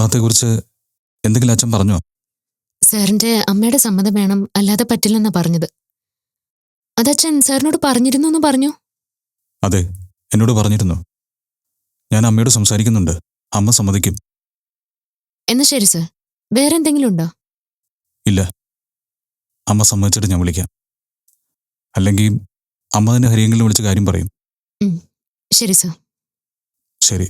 വിവാഹത്തെക്കുറിച്ച് എന്തെങ്കിലും അച്ഛൻ പറഞ്ഞോ? സാറിന്റെ അമ്മയുടെ സമ്മതം വേണം അല്ലാതെ പറ്റില്ലെന്നാ പറഞ്ഞത്. അതച്ഛൻ സാറിനോട് പറഞ്ഞിരുന്നു എന്ന് പറഞ്ഞു? അതെ എന്നോട് പറഞ്ഞിരുന്നു. ഞാൻ അമ്മയോട് സംസാരിക്കുന്നുണ്ട്. അമ്മ സമ്മതിക്കും. എന്നാ ശരി സർ. വേറെ എന്തെങ്കിലും ഉണ്ടോ? ഇല്ല. അമ്മ സമ്മതിച്ചിട്ട് ഞാൻ വിളിക്കാം. അല്ലെങ്കിൽ അമ്മ തന്നെ ഹരിയെങ്കിലും വിളിച്ച കാര്യം പറയും. ശരി സർ. ശരി.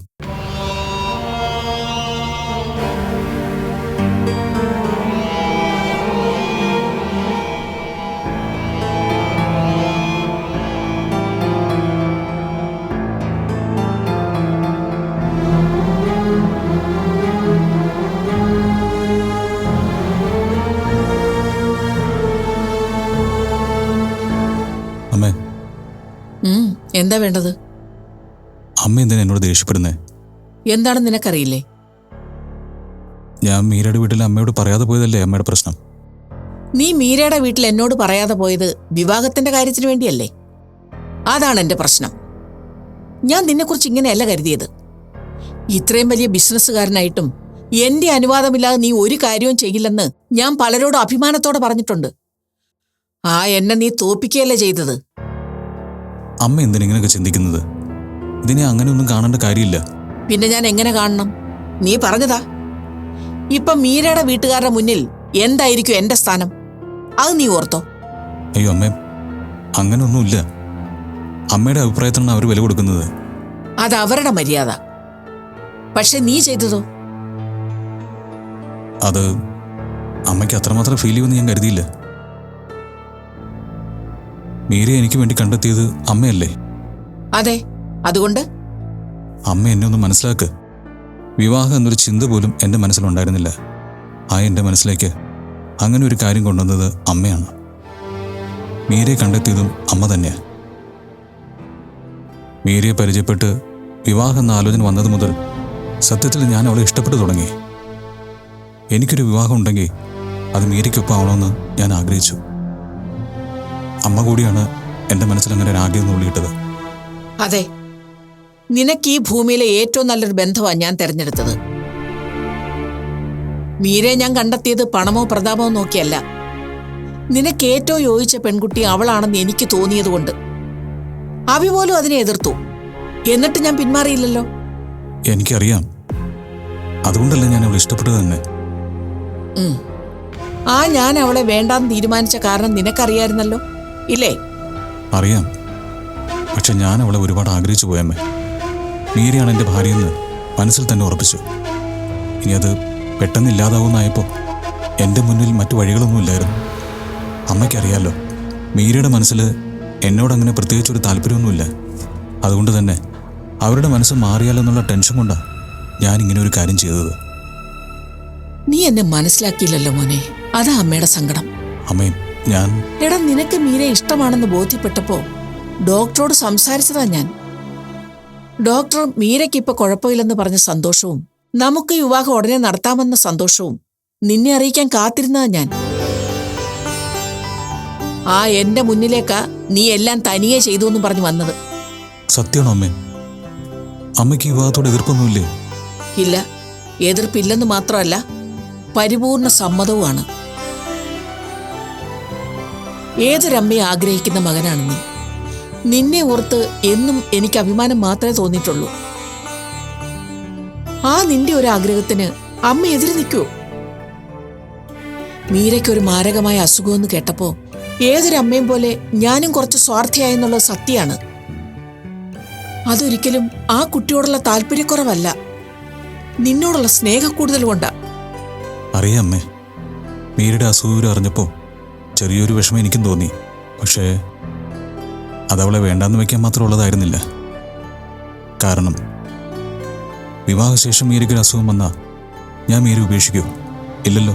എന്താ വേണ്ടത്? അമ്മ എന്തിനാ എന്നോട് ദേഷ്യപ്പെടുന്നേ? എന്താണെന്ന് നിനക്കറിയില്ലേ? ഞാൻ മീരയുടെ വീട്ടിൽ അമ്മയോട് പറയാതെ പോയതല്ലേ അമ്മയുടെ പ്രശ്നം. നീ മീരയുടെ വീട്ടിൽ എന്നോട് പറയാതെ പോയത് വിവാഹത്തിന്റെ കാര്യത്തിന് വേണ്ടിയല്ലേ? അതാണ് എന്റെ പ്രശ്നം. ഞാൻ നിന്നെക്കുറിച്ച് ഇങ്ങനെയല്ല കരുതിയത്. ഇത്രയും വലിയ ബിസിനസ്സുകാരനായിട്ടും എന്റെ അനുവാദമില്ലാതെ നീ ഒരു കാര്യവും ചെയ്യില്ലെന്ന് ഞാൻ പലരോടും അഭിമാനത്തോടെ പറഞ്ഞിട്ടുണ്ട്. ആ എന്നെ നീ തോപ്പിക്കുകയല്ലേ ചെയ്തത്. അമ്മ എന്തിനെങ്ങനെയൊക്കെ ചിന്തിക്കുന്നത്? ഇതിനെ അങ്ങനെ ഒന്നും കാണേണ്ട കാര്യമില്ല. പിന്നെ ഞാൻ എങ്ങനെ കാണണം? നീ പറഞ്ഞതാ. ഇപ്പൊ മീരയുടെ വീട്ടുകാരുടെ മുന്നിൽ എന്തായിരിക്കും എന്റെ സ്ഥാനം? അത് നീ ഓർത്തോ. അയ്യോ അമ്മേ അങ്ങനെയൊന്നുമില്ല അമ്മയുടെ അഭിപ്രായത്തിനാണ് അവർ വില കൊടുക്കുന്നത്. അത് അവരുടെ മര്യാദ. പക്ഷെ നീ ചെയ്തതോ? അത് അമ്മയ്ക്ക് അത്രമാത്രം ഫീൽ ചെയ്യുമെന്ന് ഞാൻ കരുതിയില്ല. മീരെ എനിക്ക് വേണ്ടി കണ്ടെത്തിയത് അമ്മയല്ലേ? അതെ അതുകൊണ്ട്? അമ്മ എന്നെ ഒന്ന് മനസ്സിലാക്ക്. വിവാഹം എന്നൊരു ചിന്ത പോലും എന്റെ മനസ്സിലുണ്ടായിരുന്നില്ല. ആ എന്റെ മനസ്സിലേക്ക് അങ്ങനെ ഒരു കാര്യം കൊണ്ടുവന്നത് അമ്മയാണ്. മീരയെ കണ്ടെത്തിയതും അമ്മ തന്നെയാണ് മീരയെ പരിചയപ്പെട്ട് വിവാഹം എന്ന ആലോചന വന്നത് മുതൽ സത്യത്തിൽ ഞാൻ അവളെ ഇഷ്ടപ്പെട്ടു തുടങ്ങി. എനിക്കൊരു വിവാഹം ഉണ്ടെങ്കിൽ അത് മീരയ്ക്കൊപ്പം ആവണമെന്ന് ഞാൻ ആഗ്രഹിച്ചു. അമ്മ കൂടിയാണ് എന്റെ മനസ്സിൽ അങ്ങനെ രാഗ്യം നുള്ളിയിട്ടത് അതെ. നിനക്ക് ഈ ഭൂമിയിലെ ഏറ്റവും നല്ലൊരു ബന്ധമാണ് ഞാൻ തെരഞ്ഞെടുത്തത്. മീരെ ഞാൻ കണ്ടെത്തിയത് പണമോ പ്രതാപമോ നോക്കിയല്ല. നിനക്ക് ഏറ്റവും യോജിച്ച പെൺകുട്ടി അവളാണെന്ന് എനിക്ക് തോന്നിയതുകൊണ്ട്. അവി പോലും അതിനെ എതിർത്തു. എന്നിട്ട് ഞാൻ പിന്മാറിയില്ലല്ലോ? എനിക്കറിയാം. അതുകൊണ്ടല്ല ഞാൻ അവൾ ഇഷ്ടപ്പെട്ടത് തന്നെ. ആ ഞാൻ അവളെ വേണ്ടാന്ന് തീരുമാനിച്ച കാരണം നിനക്കറിയായിരുന്നല്ലോ? ഇല്ലേ? അറിയാം. പക്ഷെ ഞാൻ അവളെ ഒരുപാട് ആഗ്രഹിച്ചു പോയമ്മേ. മീരയാണ് എന്റെ ഭാര്യയെന്ന് മനസ്സിൽ തന്നെ ഉറപ്പിച്ചു. ഇനി അത് പെട്ടെന്ന് ഇല്ലാതാവുന്നായപ്പോൾ എന്റെ മുന്നിൽ മറ്റു വഴികളൊന്നുമില്ലായിരുന്നു. അമ്മയ്ക്കറിയാലോ മീരയുടെ മനസ്സിൽ എന്നോടങ്ങനെ പ്രത്യേകിച്ചൊരു താല്പര്യമൊന്നുമില്ല. അതുകൊണ്ട് തന്നെ അവരുടെ മനസ്സ് മാറിയാലെന്നുള്ള ടെൻഷൻ കൊണ്ടാണ് ഞാൻ ഇങ്ങനെ ഒരു കാര്യം ചെയ്തത്. നീ എന്നെ മനസ്സിലാക്കിയില്ലല്ലോ മോനെ. അതാ അമ്മയുടെ സങ്കടം. അമ്മയും ഞാൻ. എടാ നിനക്ക് മീരെ ഇഷ്ടമാണെന്ന് ബോധ്യപ്പെട്ടപ്പോ ഡോക്ടറോട് സംസാരിച്ചതാ ഞാൻ. ഡോക്ടർ മീരയ്ക്ക് ഇപ്പൊ കുഴപ്പമില്ലെന്ന് പറഞ്ഞ സന്തോഷവും നമുക്ക് വിവാഹം ഉടനെ നടത്താമെന്ന സന്തോഷവും നിന്നെ അറിയിക്കാൻ കാത്തിരുന്നതാ ഞാൻ. ആ എന്റെ മുന്നിലേക്കാ നീ എല്ലാം തനിയെ ചെയ്തു എന്ന് പറഞ്ഞു വന്നത്. സത്യമാണോ അമ്മേ? അമ്മയ്ക്ക് വിവാഹത്തോട് എതിർപ്പൊന്നുമില്ലേ? ഇല്ല എതിർപ്പില്ലെന്ന് മാത്രമല്ല പരിപൂർണ സമ്മതവുമാണ്. ഏതൊരമ്മയെ ആഗ്രഹിക്കുന്ന മകനാണ് നീ? നിന്നെ ഓർത്ത് എന്നും എനിക്ക് അഭിമാനം മാത്രമേ തോന്നിയിട്ടുള്ളൂ. ആ നിന്റെ ഒരു ആഗ്രഹത്തിന് അമ്മ എതിര് നിൽക്കൂ മീരയ്ക്കൊരു മാരകമായ അസുഖമെന്ന് കേട്ടപ്പോ ഏതൊരമ്മയും പോലെ ഞാനും കുറച്ച് സ്വാർത്ഥിയായെന്നുള്ളത് സത്യമാണ്. അതൊരിക്കലും ആ കുട്ടിയോടുള്ള താല്പര്യക്കുറവല്ല. നിന്നോടുള്ള സ്നേഹക്കൂടുതൽ കൊണ്ടാ. അറിയാം അമ്മേ. മീരയുടെ അസുഖം അറിഞ്ഞപ്പോൾ ചെറിയൊരു വിഷമം എനിക്കും തോന്നി. പക്ഷേ അതവളെ വേണ്ടാന്ന് വെക്കാൻ മാത്രമുള്ളതായിരുന്നില്ല കാരണം വിവാഹശേഷം മീരയ്ക്കൊരു അസുഖം വന്നാൽ ഞാൻ മീര ഉപേക്ഷിക്കൂ. ഇല്ലല്ലോ.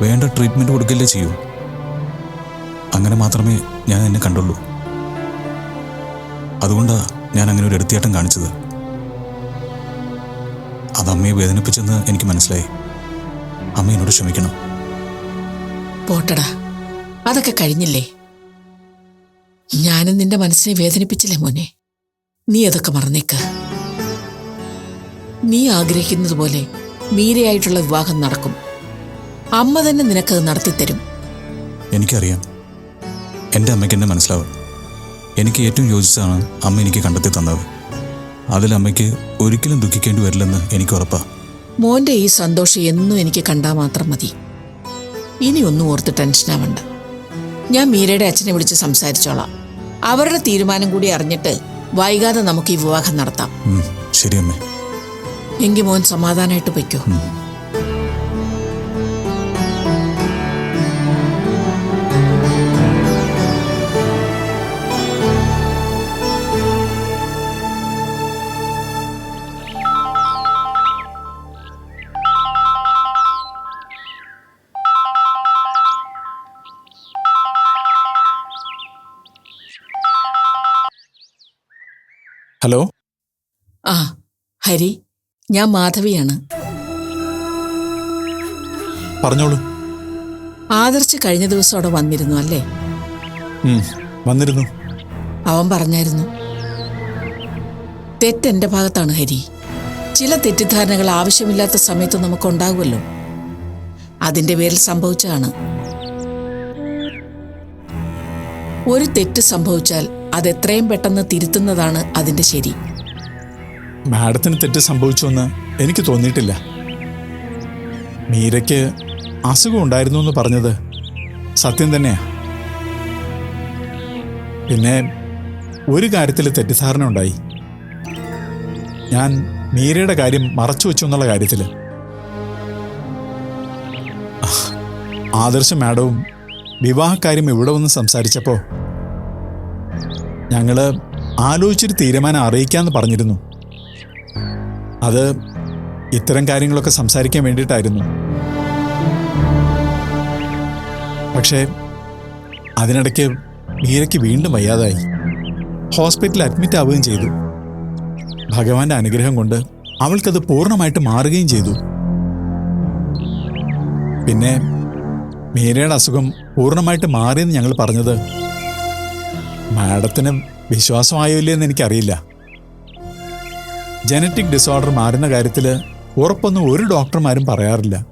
വേണ്ട ട്രീറ്റ്മെന്റ് കൊടുക്കല്ലേ ചെയ്യൂ. അങ്ങനെ മാത്രമേ ഞാൻ എന്നെ കണ്ടുള്ളൂ. അതുകൊണ്ടാണ് ഞാൻ അങ്ങനെ ഒരു എടുത്തിയാട്ടം കാണിച്ചത്. അത് അമ്മയെ വേദനിപ്പിച്ചെന്ന് എനിക്ക് മനസ്സിലായി. അമ്മ എന്നോട് ക്ഷമിക്കണം. പോട്ടടാ. അതൊക്കെ കഴിഞ്ഞില്ലേ? ഞാനും നിന്റെ മനസ്സിനെ വേദനിപ്പിച്ചില്ലേ മോനെ? നീ അതൊക്കെ മറന്നേക്ക്. നീ ആഗ്രഹിക്കുന്നത് പോലെ മീരയായിട്ടുള്ള വിവാഹം നടക്കും. അമ്മ തന്നെ നിനക്കത് നടത്തിത്തരും. എനിക്കറിയാം. എന്റെ അമ്മയ്ക്ക് എന്നെ മനസ്സിലാവും. എനിക്ക് ഏറ്റവും യോജിച്ചതാണ് അമ്മ എനിക്ക് കണ്ടെത്തി തന്നത്. അതിൽ അമ്മയ്ക്ക് ഒരിക്കലും ദുഃഖിക്കേണ്ടി വരില്ലെന്ന് എനിക്ക് ഉറപ്പാ. മോന്റെ ഈ സന്തോഷം എന്നും എനിക്ക് കണ്ടാൽ മാത്രം മതി. ഇനി ഒന്നും ഓർത്ത് ടെൻഷനാവണ്ട ഞാൻ മീരയുടെ അച്ഛനെ വിളിച്ച് സംസാരിച്ചോളാം. അവരുടെ തീരുമാനം കൂടി അറിഞ്ഞിട്ട് വൈകാതെ നമുക്ക് ഈ വിവാഹം നടത്താം. എങ്കി എങ്കിൽ മോൻ സമാധാനമായിട്ട് പൊയ്ക്കോ. ഹലോ? ആ ഹരി ഞാൻ മാധവിയാണ്. പറഞ്ഞോളൂ. ആദർശ് കഴിഞ്ഞ ദിവസം അവിടെ വന്നിരുന്നു അല്ലേ? വന്നിരുന്നു. അവൻ പറഞ്ഞായിരുന്നു തെറ്റെന്റെ ഭാഗത്താണ് ഹരി. ചില തെറ്റിദ്ധാരണകൾ ആവശ്യമില്ലാത്ത സമയത്ത് നമുക്കുണ്ടാകുമല്ലോ. അതിന്റെ പേരിൽ സംഭവിച്ചതാണ്. ഒരു തെറ്റ് സംഭവിച്ചാൽ അത് എത്രയും പെട്ടെന്ന് തിരുത്തുന്നതാണ് അതിന്റെ ശരി. മാഡത്തിന് തെറ്റ് സംഭവിച്ചുവെന്ന് എനിക്ക് തോന്നിയിട്ടില്ല. മീരയ്ക്ക് അസുഖം ഉണ്ടായിരുന്നു എന്ന് പറഞ്ഞത് സത്യം തന്നെയാ. പിന്നെ ഒരു കാര്യത്തിൽ തെറ്റിദ്ധാരണ ഉണ്ടായി. ഞാൻ മീരയുടെ കാര്യം മറച്ചു വെച്ചു എന്നുള്ള കാര്യത്തിൽ ആദർശ മാഡവും വിവാഹക്കാര്യം ഇവിടെ വന്ന് സംസാരിച്ചപ്പോൾ ഞങ്ങൾ ആലോചിച്ചൊരു തീരുമാനം അറിയിക്കാമെന്ന് പറഞ്ഞിരുന്നു. അത് ഇത്തരം കാര്യങ്ങളൊക്കെ സംസാരിക്കാൻ വേണ്ടിയിട്ടായിരുന്നു. പക്ഷേ അതിനിടയ്ക്ക് മീരയ്ക്ക് വീണ്ടും വയ്യാതായി. ഹോസ്പിറ്റലിൽ അഡ്മിറ്റ് ആവുകയും ചെയ്തു. ഭഗവാന്റെ അനുഗ്രഹം കൊണ്ട് അവൾക്കത് പൂർണമായിട്ട് മാറുകയും ചെയ്തു. പിന്നെ മീരയുടെ അസുഖം പൂർണമായിട്ട് മാറിയെന്ന് ഞങ്ങൾ പറഞ്ഞത് മാഡത്തിന് വിശ്വാസമായോ ഇല്ലയെന്ന് എനിക്കറിയില്ല. ജനറ്റിക് ഡിസോർഡർ മാറുന്ന കാര്യത്തിൽ ഉറപ്പൊന്നും ഒരു ഡോക്ടർമാരും പറയാറില്ല.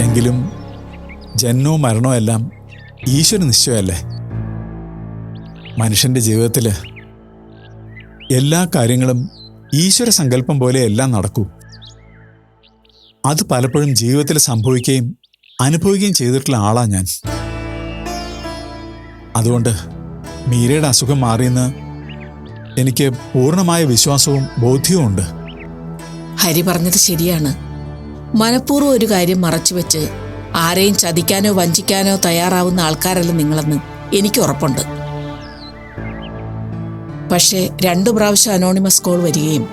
എങ്കിലും ജനനവും മരണവും എല്ലാം ഈശ്വര നിശ്ചയമല്ലേ? മനുഷ്യന്റെ ജീവിതത്തിൽ എല്ലാ കാര്യങ്ങളും ഈശ്വര സങ്കല്പം പോലെ എല്ലാം നടക്കൂ. അത് പലപ്പോഴും ജീവിതത്തിൽ സംഭവിക്കുകയും അനുഭവിക്കുകയും ചെയ്തിട്ടുള്ള ആളാണ് ഞാൻ. അതുകൊണ്ട് മീരയുടെ അസുഖം മാറിയെന്ന് എനിക്ക് പൂർണമായ വിശ്വാസവും ബോധ്യവും ഉണ്ട്. ഹരി പറഞ്ഞത് ശരിയാണ്. മനഃപൂർവം ഒരു കാര്യം മറച്ചുവെച്ച് ആരെയും ചതിക്കാനോ വഞ്ചിക്കാനോ തയ്യാറാവുന്ന ആൾക്കാരല്ല നിങ്ങളെന്ന് എനിക്ക് ഉറപ്പുണ്ട്. പക്ഷേ രണ്ടു പ്രാവശ്യം അനോണിമസ് കോൾ വരികയും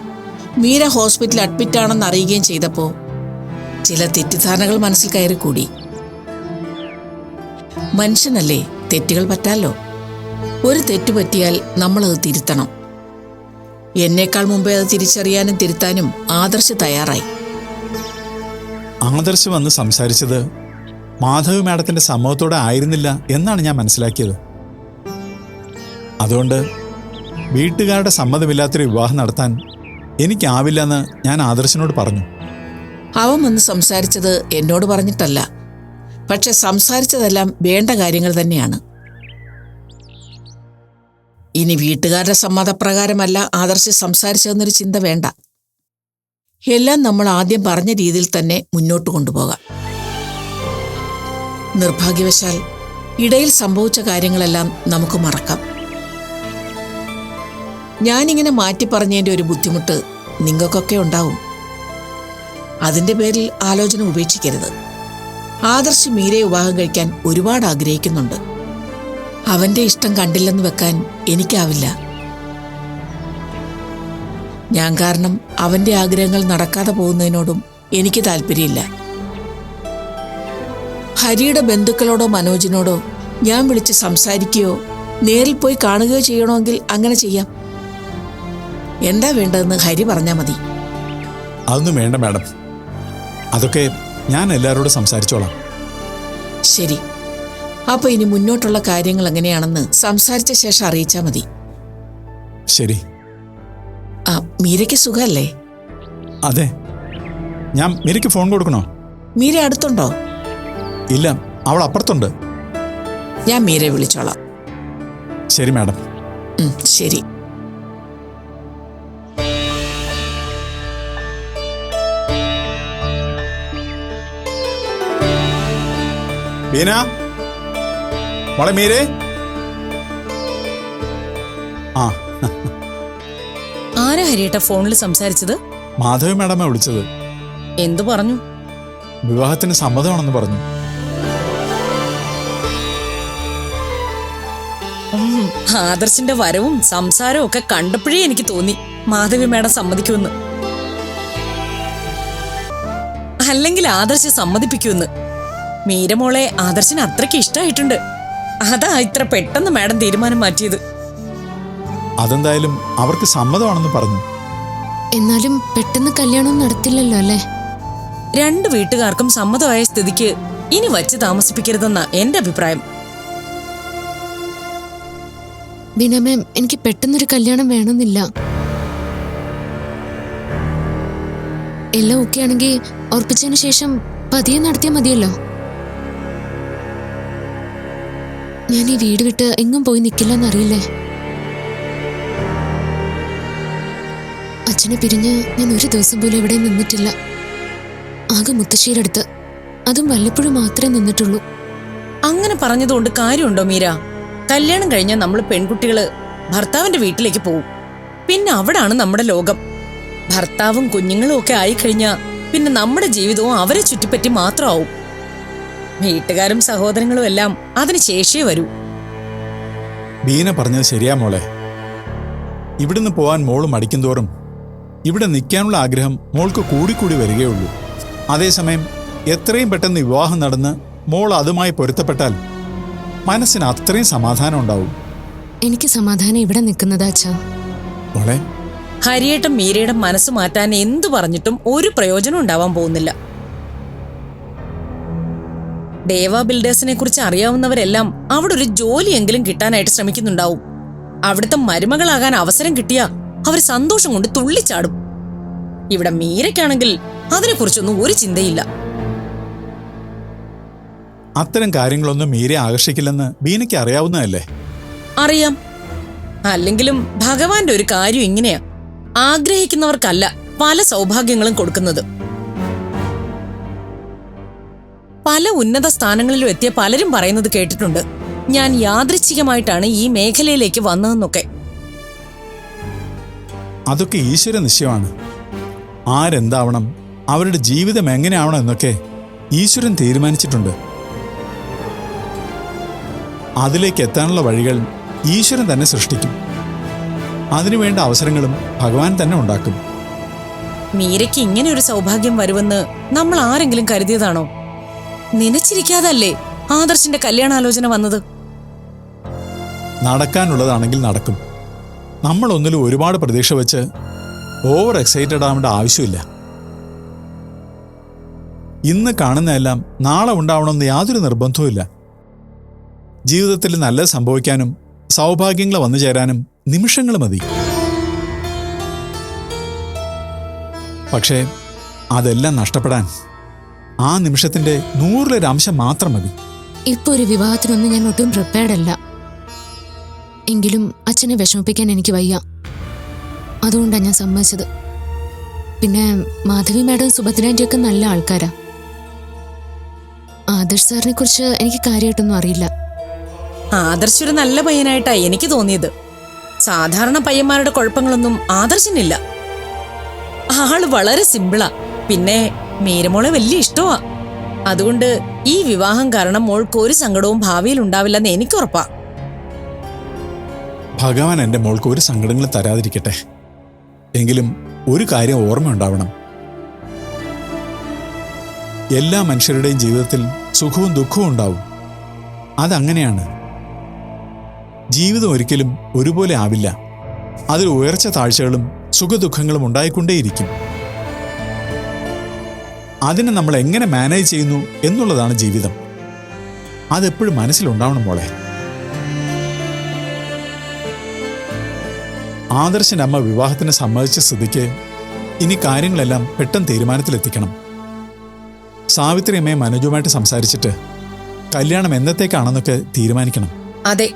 മീര ഹോസ്പിറ്റലിൽ അഡ്മിറ്റ് ആണെന്ന് അറിയുകയും ചെയ്തപ്പോൾ ചില തെറ്റിദ്ധാരണകൾ മനസ്സിൽ കയറി കൂടി മനുഷ്യനല്ലേ തെറ്റുകൾ പറ്റാലോ? ഒരു തെറ്റ് പറ്റിയാൽ നമ്മളത് തിരുത്തണം. എന്നേക്കാൾ മുമ്പേ അത് തിരിച്ചറിയാനും തിരുത്താനും ആദർശ് തയ്യാറായി. ആദർശ് വന്ന് സംസാരിച്ചത് മാധവ് മാഡത്തിന്റെ സമ്മതത്തോടെ ആയിരുന്നില്ല എന്നാണ് ഞാൻ മനസ്സിലാക്കിയത്. അതുകൊണ്ട് വീട്ടുകാരുടെ സമ്മതമില്ലാത്തൊരു വിവാഹം നടത്താൻ എനിക്കാവില്ലെന്ന് ഞാൻ ആദർശനോട് പറഞ്ഞു. അവൻ വന്ന് സംസാരിച്ചത് എന്നോട് പറഞ്ഞിട്ടല്ല. പക്ഷെ സംസാരിച്ചതെല്ലാം വേണ്ട കാര്യങ്ങൾ തന്നെയാണ്. ഇനി വീട്ടുകാരുടെ സമ്മതപ്രകാരമല്ല ആദർശ് സംസാരിച്ചതെന്നൊരു ചിന്ത വേണ്ട. എല്ലാം നമ്മൾ ആദ്യം പറഞ്ഞ രീതിയിൽ തന്നെ മുന്നോട്ട് കൊണ്ടുപോകാം. നിർഭാഗ്യവശാൽ ഇടയിൽ സംഭവിച്ച കാര്യങ്ങളെല്ലാം നമുക്ക് മറക്കാം. ഞാനിങ്ങനെ മാറ്റി പറഞ്ഞതിന്റെ ഒരു ബുദ്ധിമുട്ട് നിങ്ങൾക്കൊക്കെ ഉണ്ടാവും. അതിന്റെ പേരിൽ ആലോചന ഉപേക്ഷിക്കരുത്. ആദർശ് മീരയെ വിവാഹം കഴിക്കാൻ ഒരുപാട് ആഗ്രഹിക്കുന്നുണ്ട്. അവന്റെ ഇഷ്ടം കണ്ടില്ലെന്ന് വെക്കാൻ എനിക്കാവില്ല. ഞാൻ കാരണം അവന്റെ ആഗ്രഹങ്ങൾ നടക്കാതെ പോകുന്നതിനോടും എനിക്ക് താല്പര്യമില്ല. ഹരിയുടെ ബന്ധുക്കളോടോ മനോജിനോടോ ഞാൻ വിളിച്ച് സംസാരിക്കുകയോ നേരിൽ പോയി കാണുകയോ ചെയ്യണമെങ്കിൽ അങ്ങനെ ചെയ്യാം. എന്താ വേണ്ടതെന്ന് ഹരി പറഞ്ഞാൽ മതി. അതൊന്നും വേണ്ട മാഡം. അതൊക്കെ ഞാൻ എല്ലാവരോടും സംസാരിച്ചോളാം. ശരി. അപ്പൊ ഇനി മുന്നോട്ടുള്ള കാര്യങ്ങൾ എങ്ങനെയാണെന്ന് സംസാരിച്ച ശേഷം അറിയിച്ചാ മതി. ശരി. ആ മീരയ്ക്ക് സുഖല്ലേ? അതെ. ഞാൻ മീരയ്ക്ക് ഫോൺ കൊടുക്കണോ? മീര അടുത്തുണ്ടോ? ഇല്ല അവൾ അപ്പുറത്തുണ്ട്. ഞാൻ മീരയെ വിളിച്ചോളാം. ശരി മാഡം. ശരി. ബീന? മോളെ മീരേ? ആ. ആരാ ഹരിയേട്ട ഫോണിൽ സംസാരിച്ചത്? മാധവി മാഡമെ വിളിച്ചത്. എന്തു പറഞ്ഞു? വിവാഹത്തിന് സമ്മതമാണെന്ന് പറഞ്ഞു. ആദർശിന്റെ വരവും സംസാരവും ഒക്കെ കണ്ടപ്പോഴേ എനിക്ക് തോന്നി മാധവി മേഡം സമ്മതിക്കുമെന്ന്. അല്ലെങ്കിൽ ആദർശ് സമ്മതിപ്പിക്കുമെന്ന്. മീരമോളെ ആദർശൻ അത്രയ്ക്ക് ഇഷ്ടമായിട്ടുണ്ട് അതാ ഇത്ര പെട്ടെന്ന് മാഡം തീരുമാനം മാറ്റിയത്. അതെന്തായാലും അവർക്ക് സമ്മതമാണെന്ന് പറഞ്ഞു. എന്നാലും പെട്ടെന്ന് കല്യാണം നടത്തില്ലല്ലോ അല്ലേ? രണ്ട് വീട്ടുകാർക്കും സമ്മതമായ സ്ഥിതിക്ക് ഇനി വച്ച് താമസിപ്പിക്കരുതെന്നാ എന്റെ അഭിപ്രായം. ബിനമേം എനിക്ക് പെട്ടെന്നൊരു കല്യാണം വേണമെന്നില്ല. എല്ലാം ഓക്കെ ആണെങ്കിൽ ഉറപ്പിച്ചതിന് ശേഷം പതിയെ നടത്തിയാൽ മതിയല്ലോ. ഞാൻ ഈ വീട് വിട്ട് എങ്ങും പോയി നിൽക്കില്ലെന്നറിയില്ലേ അച്ഛനെ പിരിഞ്ഞ് ഞാൻ ഒരു ദിവസം പോലും ഇവിടെ നിന്നിട്ടില്ല. ആകെ മുത്തശ്ശിയിലെടുത്ത് അതും വല്ലപ്പോഴും മാത്രമേ നിന്നിട്ടുള്ളൂ. അങ്ങനെ പറഞ്ഞതുകൊണ്ട് കാര്യമുണ്ടോ മീര? കല്യാണം കഴിഞ്ഞാൽ നമ്മൾ പെൺകുട്ടികൾ ഭർത്താവിന്റെ വീട്ടിലേക്ക് പോകും പിന്നെ അവിടാണ് നമ്മുടെ ലോകം. ഭർത്താവും കുഞ്ഞുങ്ങളും ഒക്കെ ആയിക്കഴിഞ്ഞാൽ പിന്നെ നമ്മുടെ ജീവിതവും അവരെ ചുറ്റിപ്പറ്റി മാത്രമാവും. വീട്ടുകാരും സഹോദരങ്ങളും എല്ലാം അതിന് ശേഷിയേ വരൂ. ബീന പറഞ്ഞത് ശരിയാ മോളെ. ഇവിടുന്ന് പോവാൻ മോൾ മടിക്കുന്തോറും ഇവിടെ നിൽക്കാനുള്ള ആഗ്രഹം മോൾക്ക് കൂടിക്കൂടി വരികയുള്ളൂ. അതേസമയം എത്രയും പെട്ടെന്ന് വിവാഹം നടന്ന് മോൾ അതുമായി പൊരുത്തപ്പെട്ടാൽ മനസ്സിന് അത്രയും സമാധാനം ഉണ്ടാവും. എനിക്ക് സമാധാനം ഇവിടെ നിൽക്കുന്നതാ അച്ഛാ. മോളെ. ഹരിയേട്ടം മീരയുടെ മനസ്സ് മാറ്റാൻ എന്തു പറഞ്ഞിട്ടും ഒരു പ്രയോജനം ഉണ്ടാവാൻ പോകുന്നില്ല. ദേവ ബിൽഡേഴ്സിനെ കുറിച്ച് അറിയാവുന്നവരെല്ലാം അവിടെ ഒരു ജോലിയെങ്കിലും കിട്ടാനായിട്ട് ശ്രമിക്കുന്നുണ്ടാവും. അവിടുത്തെ മരുമകളാകാൻ അവസരം കിട്ടിയാ അവർ സന്തോഷം കൊണ്ട് തുള്ളിച്ചാടും. ഇവിടെ മീരയ്ക്കാണെങ്കിൽ അതിനെക്കുറിച്ചൊന്നും ഒരു ചിന്തയില്ല. അത്തരം കാര്യങ്ങളൊന്നും മീരെ ആകർഷിക്കില്ലെന്ന് ബീനയ്ക്ക് അറിയാവുന്നതല്ലേ? അറിയാം. അല്ലെങ്കിലും ഭഗവാന്റെ ഒരു കാര്യം ഇങ്ങനെയാ. ആഗ്രഹിക്കുന്നവർക്കല്ല പല സൗഭാഗ്യങ്ങളും കൊടുക്കുന്നത്. പല ഉന്നത സ്ഥാനങ്ങളിലും എത്തിയ പലരും പറയുന്നത് കേട്ടിട്ടുണ്ട്. ഞാൻ യാദൃച്ഛികമായിട്ടാണ് ഈ മേഖലയിലേക്ക് വന്നതെന്നൊക്കെ. അതൊക്കെ ഈശ്വര നിശ്ചയമാണ്. ആരെന്താവണം അവരുടെ ജീവിതം എങ്ങനെയാവണം എന്നൊക്കെ ഈശ്വരൻ തീരുമാനിച്ചിട്ടുണ്ട്. അതിലേക്ക് എത്താനുള്ള വഴികൾ ഈശ്വരൻ തന്നെ സൃഷ്ടിക്കും. അതിനുവേണ്ട അവസരങ്ങളും ഭഗവാൻ തന്നെ ഉണ്ടാക്കും. മീരയ്ക്ക് ഇങ്ങനെ ഒരു സൗഭാഗ്യം വരുമെന്ന് നമ്മൾ ആരെങ്കിലും കരുതിയതാണോ? നനച്ചിരിക്കാതല്ലേ? ആദർശിന്റെ കല്യാണാലോചന വന്നത്. നടക്കാനുള്ളതാണെങ്കിൽ നടക്കും. നമ്മൾ ഒന്നിലും ഒരുപാട് പ്രതീക്ഷ വെച്ച് ഓവർ എക്സൈറ്റഡ് ആവേണ്ട ആവശ്യമില്ല. ഇന്ന് കാണുന്നതെല്ലാം നാളെ ഉണ്ടാവണമെന്ന് യാതൊരു നിർബന്ധവുമില്ല. ജീവിതത്തിൽ നല്ലത് സംഭവിക്കാനും സൗഭാഗ്യങ്ങൾ വന്നു ചേരാനും നിമിഷങ്ങൾ മതി. പക്ഷേ അതെല്ലാം നഷ്ടപ്പെടാൻ ആ നിമിഷത്തിന്റെ നൂറിലൊരു അംശം മാത്രം മതി. ഇപ്പൊ ഒരു വിവാഹത്തിനൊന്നും ഞാൻ ഒട്ടും പ്രിപ്പയർഡ് അല്ല. എങ്കിലും അച്ഛനെ വിഷമിപ്പിക്കാൻ എനിക്ക് വയ്യ. അതുകൊണ്ടാണ് ഞാൻ സമ്മതിച്ചത്. പിന്നെ മാധവി മാഡം സുഭദ്രാന്റെയൊക്കെ നല്ല ആൾക്കാരാ. ആദർശ് സാറിനെ കുറിച്ച് എനിക്ക് കാര്യമായിട്ടൊന്നും അറിയില്ല. ആദർശ് ഒരു നല്ല പയ്യനായിട്ടാ എനിക്ക് തോന്നിയത്. സാധാരണ പയ്യന്മാരുടെ കുഴപ്പങ്ങളൊന്നും ആദർശനില്ല. ആൾ വളരെ സിമ്പിളാ. പിന്നെ മീരമോളെ വലിയ ഇഷ്ടമാ അതുകൊണ്ട് ഈ വിവാഹം കാരണം മോൾക്ക് ഒരു സങ്കടവും ഭാവിയിൽ ഉണ്ടാവില്ലെന്ന് എനിക്ക് ഉറപ്പാ ഭഗവാൻ എന്റെ മോൾക്ക് ഒരു സങ്കടങ്ങളും തരാതിരിക്കട്ടെ. എങ്കിലും ഒരു കാര്യം ഓർമ്മ ഉണ്ടാവണം. എല്ലാ മനുഷ്യരുടെയും ജീവിതത്തിൽ സുഖവും ദുഃഖവും ഉണ്ടാവും. അതങ്ങനെയാണ്. ജീവിതം ഒരിക്കലും ഒരുപോലെ ആവില്ല. അതിൽ ഉയർച്ച താഴ്ചകളും സുഖദുഃഖങ്ങളും ഉണ്ടായിക്കൊണ്ടേയിരിക്കും. അതിനെ നമ്മൾ എങ്ങനെ മാനേജ് ചെയ്യുന്നു എന്നുള്ളതാണ് ജീവിതം. അതെപ്പോഴും മനസ്സിലുണ്ടാവണം മോളെ. ആദർശന്റെ അമ്മ വിവാഹത്തിന് സമ്മതിച്ച സ്ഥിതിക്ക് ഇനി കാര്യങ്ങളെല്ലാം പെട്ടെന്ന് തീരുമാനത്തിലെത്തിക്കണം. സാവിത്രി അമ്മയെ മനോജുമായിട്ട് സംസാരിച്ചിട്ട് കല്യാണം എന്നത്തേക്കാണെന്നൊക്കെ തീരുമാനിക്കണം. അതെ.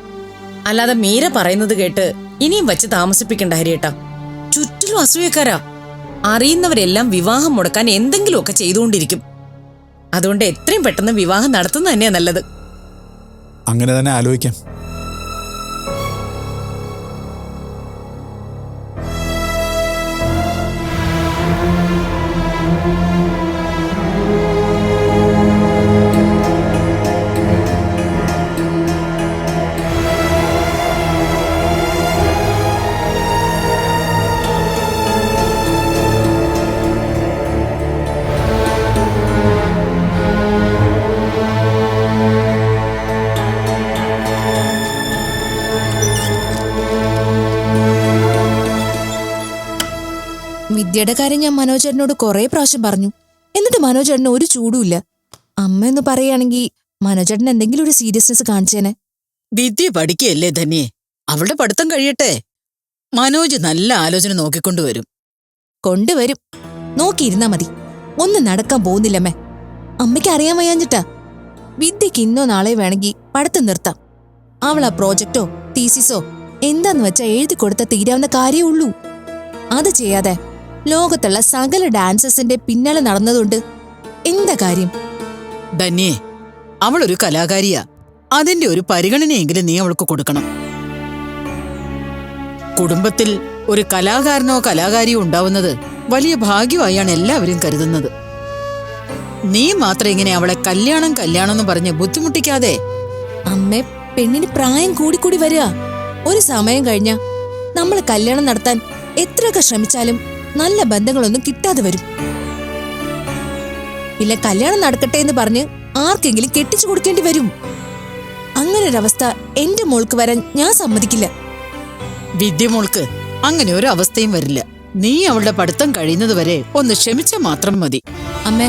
അല്ലാതെ മീര പറയുന്നത് കേട്ട് ഇനിയും വെച്ച് താമസിപ്പിക്കണ്ട ഹരിയേട്ടാ. ചുറ്റിലും അസൂയക്കാരാ. അറിയുന്നവരെല്ലാം വിവാഹം മുടക്കാൻ എന്തെങ്കിലുമൊക്കെ ചെയ്തുകൊണ്ടിരിക്കും. അതുകൊണ്ട് എത്രയും പെട്ടെന്ന് വിവാഹം നടത്തുന്നത് തന്നെയാ നല്ലത്. അങ്ങനെ തന്നെ ആലോചിക്കാം. വിദ്യയുടെ കാര്യം ഞാൻ മനോജേട്ടനോട് കുറെ പ്രാവശ്യം പറഞ്ഞു. എന്നിട്ട് മനോജേട്ടന് ഒരു ചൂടുമില്ല. അമ്മ എന്ന് പറയുകയാണെങ്കിൽ മനോജേട്ടൻ എന്തെങ്കിലും ഒരു സീരിയസ്നെസ് കാണിച്ചേനെ. വിദ്യ പഠിക്കുകയല്ലേ ധന്യെ? അവളുടെ പഠിത്തം കഴിയട്ടെ. മനോജ് നല്ല ആലോചന നോക്കിക്കൊണ്ടുവരും. കൊണ്ടുവരും. നോക്കിയിരുന്നാ മതി. ഒന്നും നടക്കാൻ പോകുന്നില്ലമ്മേ. അമ്മയ്ക്ക് അറിയാൻ വയ്യാഞ്ഞിട്ടാ. വിദ്യക്ക് ഇന്നോ നാളെ വേണമെങ്കിൽ പഠിത്തം നിർത്താം. അവൾ ആ പ്രോജക്റ്റോ തീസിസോ എന്താന്ന് വെച്ചാൽ എഴുതി കൊടുത്ത തീരാവുന്ന കാര്യമേ ഉള്ളൂ. അത് ചെയ്യാതെ ലോകത്തുള്ള സകല ഡാൻസസിന്റെ പിന്നാലെ നടന്നതുകൊണ്ട് എന്താ കാര്യം? ധന്യെ അവളൊരു കലാകാരിയാ. അതിന്റെ ഒരു പരിഗണനയെങ്കിലും നീ അവൾക്ക് കൊടുക്കണം. കുടുംബത്തിൽ ഒരു കലാകാരനോ കലാകാരിയോ ഉണ്ടാവുന്നത് വലിയ ഭാഗ്യമായാണ് എല്ലാവരും കരുതുന്നത്. നീ മാത്രം ഇങ്ങനെ അവളെ കല്യാണം കല്യാണം എന്ന് പറഞ്ഞ് ബുദ്ധിമുട്ടിക്കാതെ അമ്മേ പെണ്ണിന് പ്രായം കൂടിക്കൂടി വരിക. ഒരു സമയം കഴിഞ്ഞ നമ്മൾ കല്യാണം നടത്താൻ എത്രയൊക്കെ ശ്രമിച്ചാലും നല്ല ബന്ധങ്ങളൊന്നും കിട്ടാതെ വരും. പിന്നെ കല്യാണം നടക്കട്ടെ എന്ന് പറഞ്ഞ് ആർക്കെങ്കിലും കെട്ടിച്ചു കൊടുക്കേണ്ടി വരും. അങ്ങനെ ഒരവസ്ഥ എന്റെ മോൾക്ക് വരാൻ ഞാൻ സമ്മതിക്കില്ല. വിദ്യ മോൾക്ക് അങ്ങനെ ഒരു അവസ്ഥയും വരില്ല. നീ അവളുടെ പഠിത്തം കഴിയുന്നതുവരെ ഒന്ന് ക്ഷമിച്ച മാത്രം മതി. അമ്മേ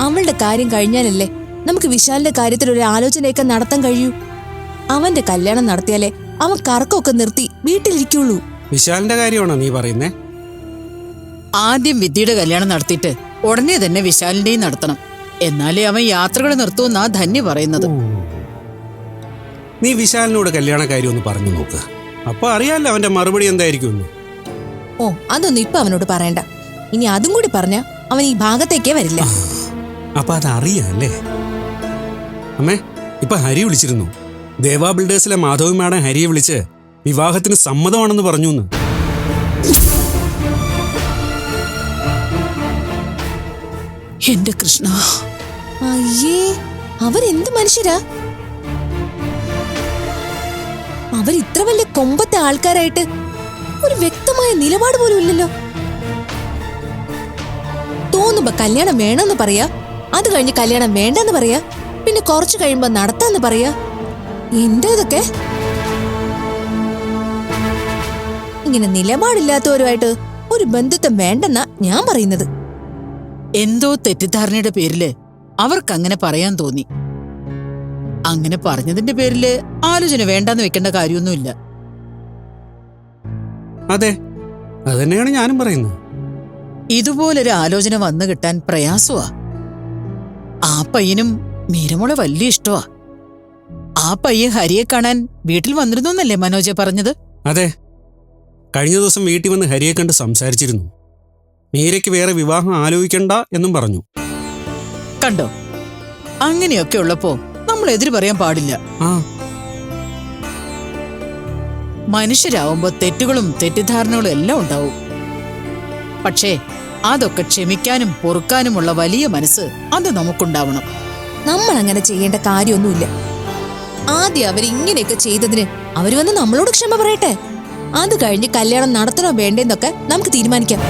അവളുടെ കാര്യം കഴിഞ്ഞാലല്ലേ നമുക്ക് വിശാലിന്റെ കാര്യത്തിൽ ഒരു ആലോചനയൊക്കെ നടത്താൻ കഴിയൂ? അവന്റെ കല്യാണം നടത്തിയാലേ അവൻ കറക്കമൊക്കെ നിർത്തി വീട്ടിലിരിക്കുള്ളൂ. വിശാലിന്റെ കാര്യമാണോ നീ പറയുന്നേ? ആദ്യം വിദ്യയുടെ കല്യാണം നടത്തിയിട്ട് ഉടനെ തന്നെ വിശാലിന്റെയും നടത്തണം. എന്നാലേ അവൻ യാത്രകൾ നിർത്തുമെന്നാ ധന്യ പറയുന്നത്. നീ വിശാലിനോട് കല്യാണ കാര്യം ഒന്ന് പറഞ്ഞു നോക്ക്. അപ്പൊ അറിയാലോ അവന്റെ മറുപടി എന്തായിരിക്കും ഓ അതൊന്നും ഇപ്പൊ അവനോട് പറയണ്ട. ഇനി അതും കൂടി പറഞ്ഞ അവൻ ഈ ഭാഗത്തേക്കേ വരില്ല. അപ്പൊ അത് അറിയാല്ലേ അമ്മേ ഇപ്പൊ ഹരി വിളിച്ചിരുന്നു. ദേവാ ബിൽഡേഴ്സിലെ മാധവി മാഡം ഹരിയെ വിളിച്ച് വിവാഹത്തിന് സമ്മതമാണെന്ന് പറഞ്ഞു എന്റെ കൃഷ്ണ. അയ്യേ അവരെന്ത് മനുഷ്യരാ? അവർ ഇത്ര വലിയ കൊമ്പത്തെ ആൾക്കാരായിട്ട് ഒരു വ്യക്തമായ നിലപാട് പോലും ഇല്ലല്ലോ. തോന്നുമ്പോ കല്യാണം വേണമെന്ന് പറയാ അത് കഴിഞ്ഞ് കല്യാണം വേണ്ടെന്ന് പറയാ പിന്നെ കുറച്ചു കഴിയുമ്പോ നടത്താന്ന് പറയാ. എന്താ ഇതൊക്കെ? ഇങ്ങനെ നിലപാടില്ലാത്തവരുമായിട്ട് ഒരു ബന്ധുത്വം വേണ്ടെന്നാ ഞാൻ പറയുന്നത്. എന്തോ തെറ്റിദ്ധാരണയുടെ പേരിൽ അവർക്കങ്ങനെ പറയാൻ തോന്നി. അങ്ങനെ പറഞ്ഞതിന്റെ പേരിൽ ആലോചന വേണ്ടെന്ന് വെക്കേണ്ട കാര്യമൊന്നുമില്ല. അതെ അത് തന്നെയാണ് ഞാനും പറയുന്നത്. ഇതുപോലൊരു ആലോചന വന്നു കിട്ടാൻ പ്രയാസമാ ആ പയ്യനും മീരമോളെ വലിയ ഇഷ്ടമാ ആ പയ്യൻ ഹരിയെ കാണാൻ വീട്ടിൽ വന്നിരുന്നു എന്നല്ലേ മനോജ പറഞ്ഞത്? അതെ കഴിഞ്ഞ ദിവസം വീട്ടിൽ വന്ന് ഹരിയെ കണ്ട് സംസാരിച്ചിരുന്നു. മീരയ്ക്ക് വേറെ വിവാഹം ആലോചിക്കണ്ട എന്നും പറഞ്ഞു. കണ്ടോ? അങ്ങനെയൊക്കെ ഉള്ളപ്പോ നമ്മൾ എതിര് പറയാൻ പാടില്ല. ആ. മനുഷ്യരാവുമ്പോ തെറ്റുകളും തെറ്റിദ്ധാരണകളും എല്ലാം ഉണ്ടാവും. പക്ഷേ അതൊക്കെ ക്ഷമിക്കാനും പൊറുക്കാനുമുള്ള വലിയ മനസ്സ് അത് നമുക്കുണ്ടാവണം. നമ്മൾ അങ്ങനെ ചെയ്യേണ്ട കാര്യമൊന്നുമില്ല. ആദ്യം അവർ ഇങ്ങനെയൊക്കെ ചെയ്തതിന് അവർ വന്ന് നമ്മളോട് ക്ഷമ പറയട്ടെ. അത് കഴിഞ്ഞ് കല്യാണം നടത്തണോ വേണ്ടെന്നൊക്കെ നമുക്ക് തീരുമാനിക്കാം.